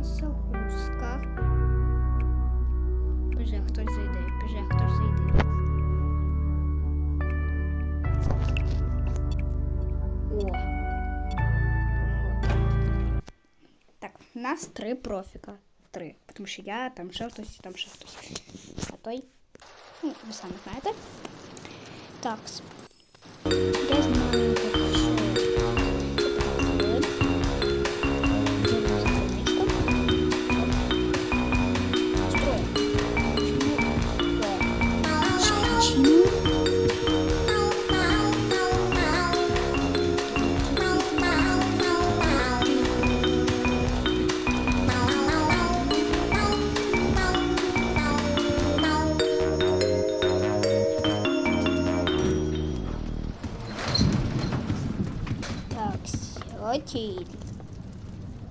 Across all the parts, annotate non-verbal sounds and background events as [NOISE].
нас загрузка. Боже, хтось зайде, боже, хтось зайде. О! Так, у нас три профіка. Три. Тому що я, там ще хтось, там ще хтось. А той. Ну, ви самі знаєте. Так.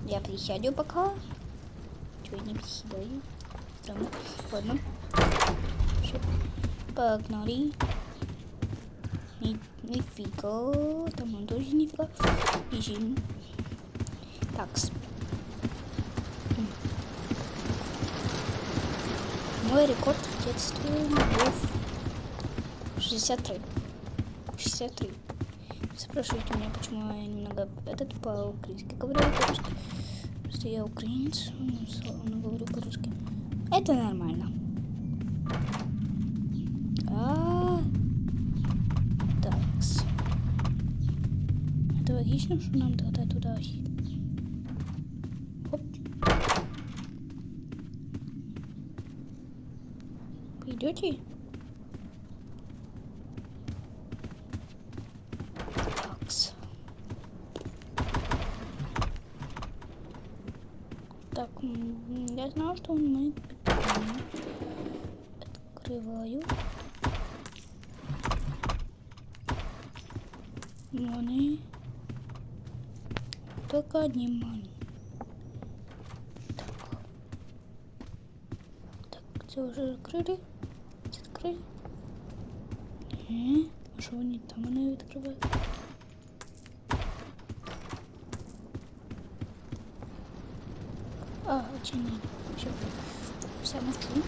Я присяду пока. Чего не приседаю? Странно. Ладно. Всё. Погнали. Ни. Там он тоже нифига. Бежим. Такс. Мой рекорд в детстве был 63. 63. Спрашивайте меня, почему я немного этот по-украински говорю по-русски. Просто я украинец, ну, славно говорю по-русски. Это нормально. А, такс. Это логично, что нам тогда туда. Хоп. Пойдете? Так, м, я знаю, что он мы открываю. Маны. Только одни маны. Так. Так, это уже закрыли? Открыли? Э, А что они там они открывают? Очень не. Все. Все, молчу.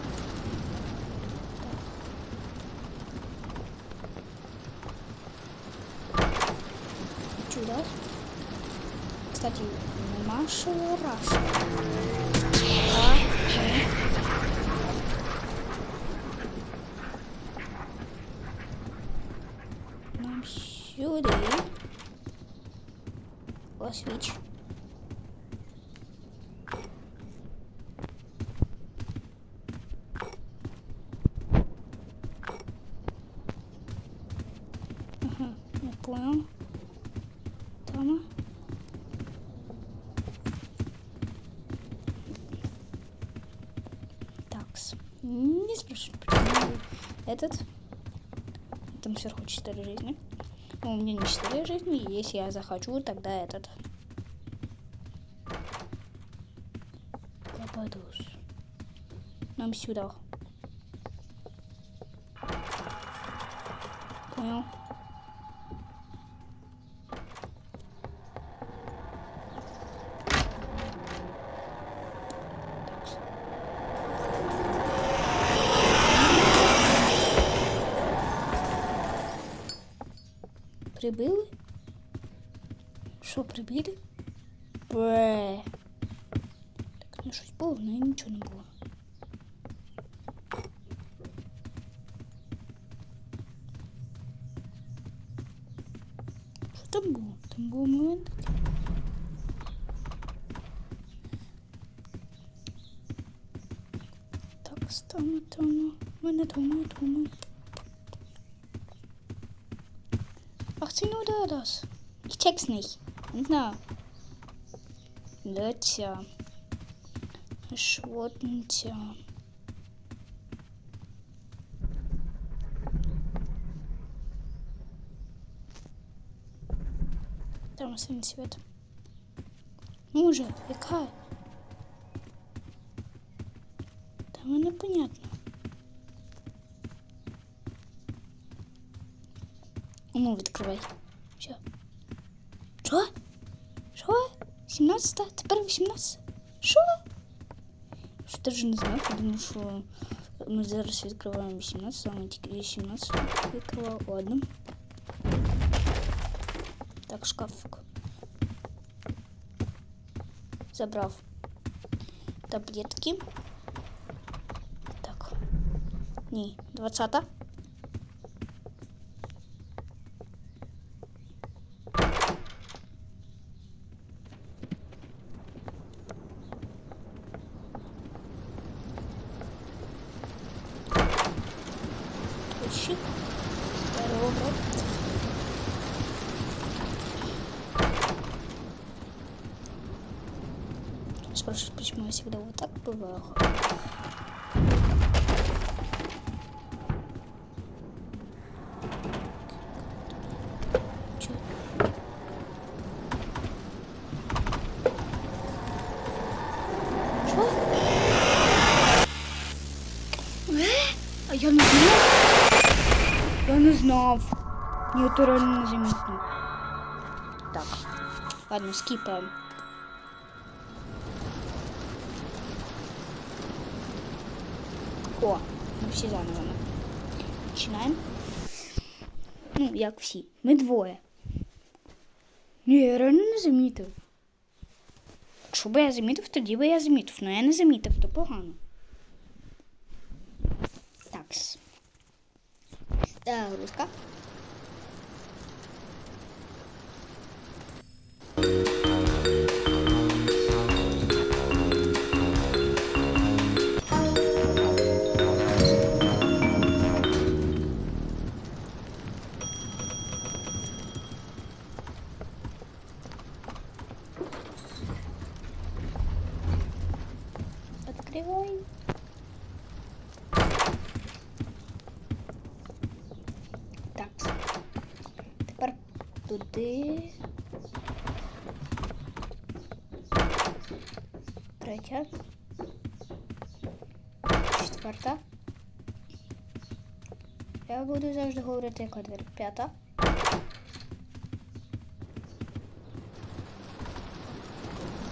Чудо. Кстати, Маша Раша. Нам сюда. О, свич. Ага, я понял. Тама. Такс. Не спрашивай, почему этот. Там сверху 4 жизни. Ну, у меня не 4 жизни. Если я захочу, тогда этот. Попадусь. Нам сюда. Понял? Прибили? Що, прибили? Бре. Так, ну щось було, але нічого не було. Що там було? Там був момент. Так, стану, тону. Мене дома, дома. Ach, sie nur da das. Ich check's nicht. Na. Lötja. Schwotentja. Там синий свет. Ну же, яка? Саме непонятно. Ну, відкривай. Що? Що? Що? 17? Тепер 18? Що? Що даже не знаю, тому що ми зараз відкриваємо 18, а ми тільки 18 відкривали. Ладно. Так, шкафик. Забрав таблетки. Так. Ні, 20. Щик. Спрашивают, почему я всегда вот так бываю. Э? А я не знав. Я не знав. Ні, то реально не замітно. Так. Ладно, скипаем. Всі заново. Починаємо. Ну, як всі. Ми двоє. Ні, я реально не замітив. Якщо би я замітив, тоді би я замітив. Ну я не замітив, то погано. Такс. Загрузка. Третя. Четверта. Я буду завжди говорити, яка двері. П'ята.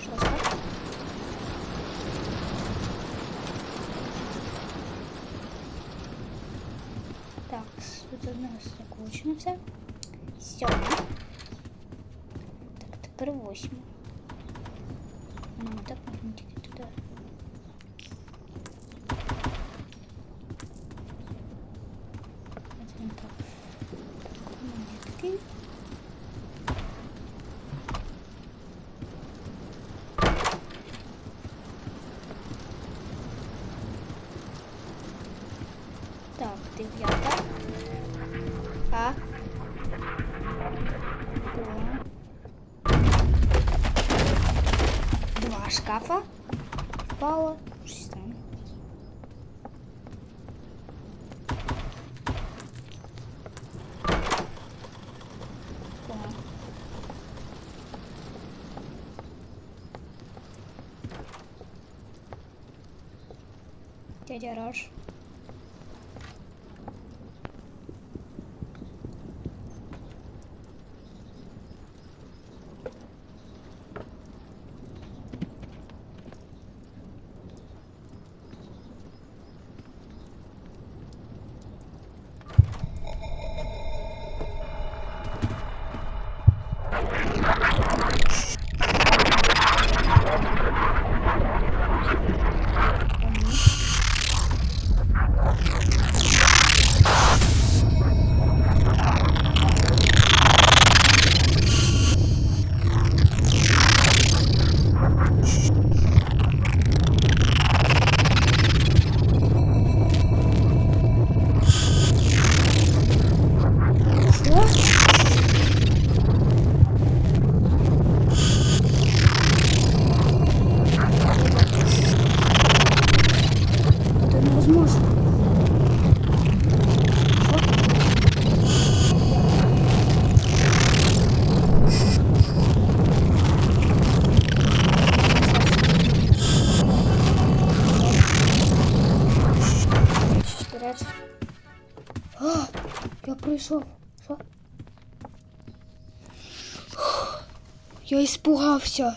Шоста. Так, тут у нас закручено все. Сьома. Так, тепер восьма. Ну, так можна тільки okay ihtiyacı yarar. Раш. пройшов? Що? Я испугався.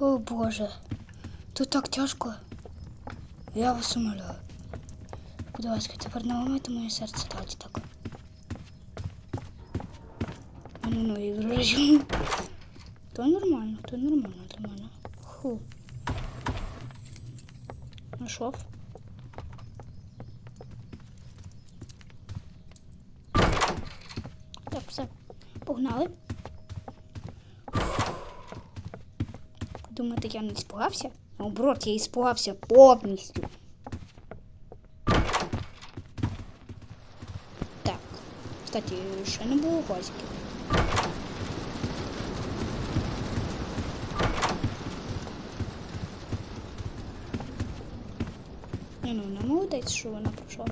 О Боже. Тут так тяжко. Я вас умоляю. Будь ласка, тепер не ламайте моє серце дайте так. Ну, ну, і. То нормально, то нормально для. Ху. Нашов. Все. Погнали. Думаєте, я не іспугався? Наоборот, я іспугався повністю. Так. Кстати, ще не було газиків. Не, ну, вона молодець, що вона пройшла.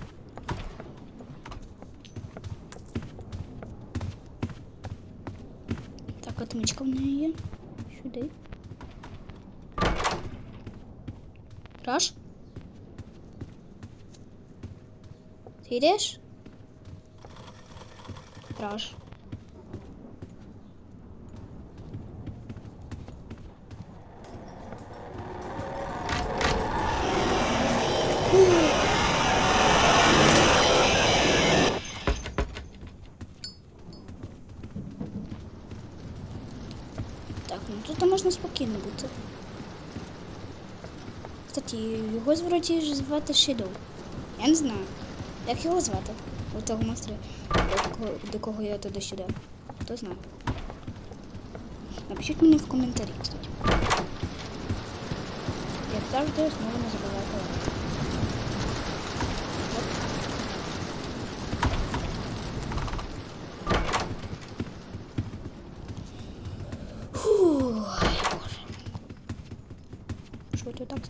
Так, отмичка в неї є. Сюди. Раш? Ти йдеш? Раш. Можна спокійно бути. Кстати, його звороті звати Shadow. Я не знаю. Як його звати? У того монстра, до кого я туди сюди. Хто знає? Напишіть мені в коментарі, кстати. Як завжди, знову не забувайте лайк.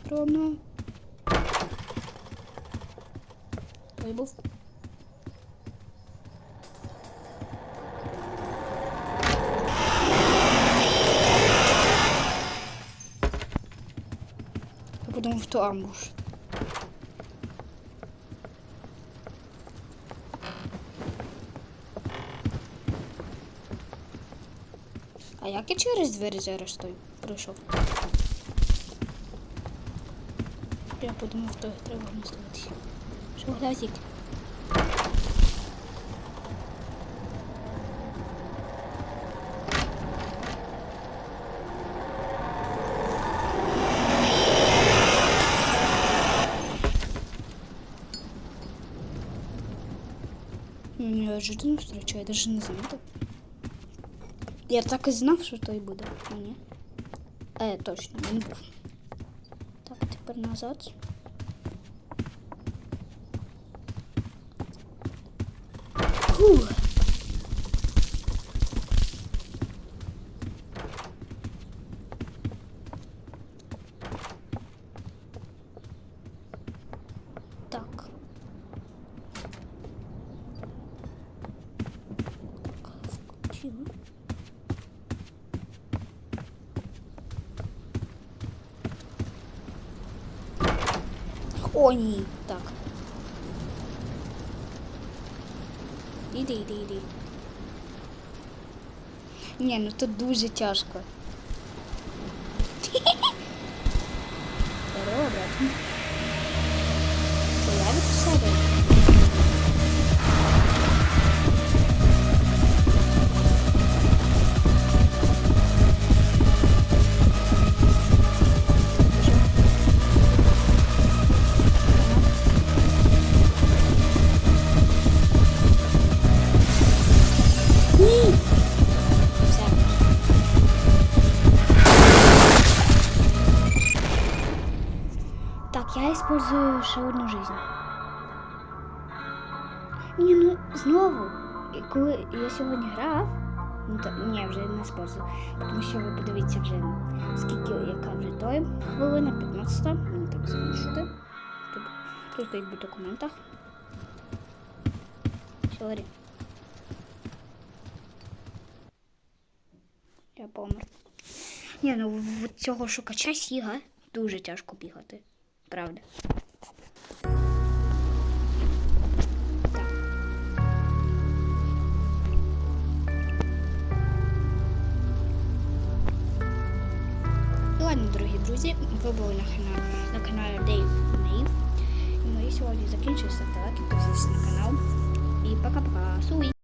Скромно? Той був. Я подумав, що амбуш. А як я через двері зараз той пройшов? Я подумав, що треба не ставитися. Що глазик? Неожиданно встречу, я даже не заметил. Я так и знав, що той буде. А ні. Е, точно, він був. Так, тепер назад. О, ні. Так. Іди, іди, іди. Ні, ну тут дуже тяжко. [LAUGHS] Здорово, брат. Использую ще одну жизнь. Ні, ну знову. Коли я сьогодні грав, ну то ні, вже не использую. Тому що ви подивіться вже, скільки яка вже той хвилина, 15, мені так залишити. Тут стоїть в документах. Сорі. Я помер. Ні, ну в цього шукача сіга дуже тяжко бігати. правда. Ну ладно, дорогие друзья, вы были на канале, на канале Dave Nave. І ми сьогодні закінчуємося. Ставки, подписывайтесь на канал. И пока-пока. Суи!